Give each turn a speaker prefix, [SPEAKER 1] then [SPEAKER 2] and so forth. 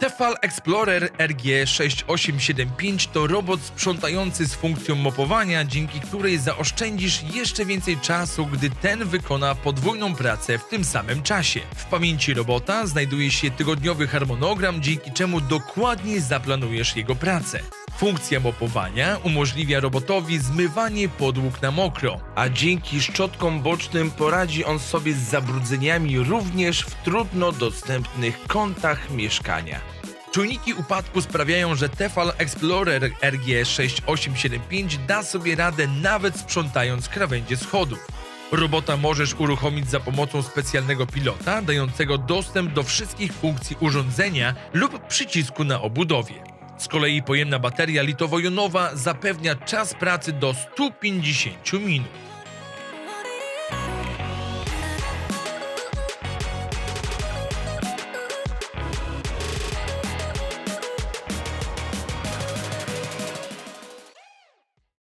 [SPEAKER 1] Tefal Explorer RG6875 to robot sprzątający z funkcją mopowania, dzięki której zaoszczędzisz jeszcze więcej czasu, gdy ten wykona podwójną pracę w tym samym czasie. W pamięci robota znajduje się tygodniowy harmonogram, dzięki czemu dokładnie zaplanujesz jego pracę. Funkcja mopowania umożliwia robotowi zmywanie podłóg na mokro,
[SPEAKER 2] a dzięki szczotkom bocznym poradzi on sobie z zabrudzeniami również w trudno dostępnych kątach mieszkania.
[SPEAKER 1] Czujniki upadku sprawiają, że Tefal Explorer RG6875 da sobie radę nawet sprzątając krawędzie schodów. Robota możesz uruchomić za pomocą specjalnego pilota, dającego dostęp do wszystkich funkcji urządzenia lub przycisku na obudowie. Z kolei pojemna bateria litowo-jonowa zapewnia czas pracy do 150 minut.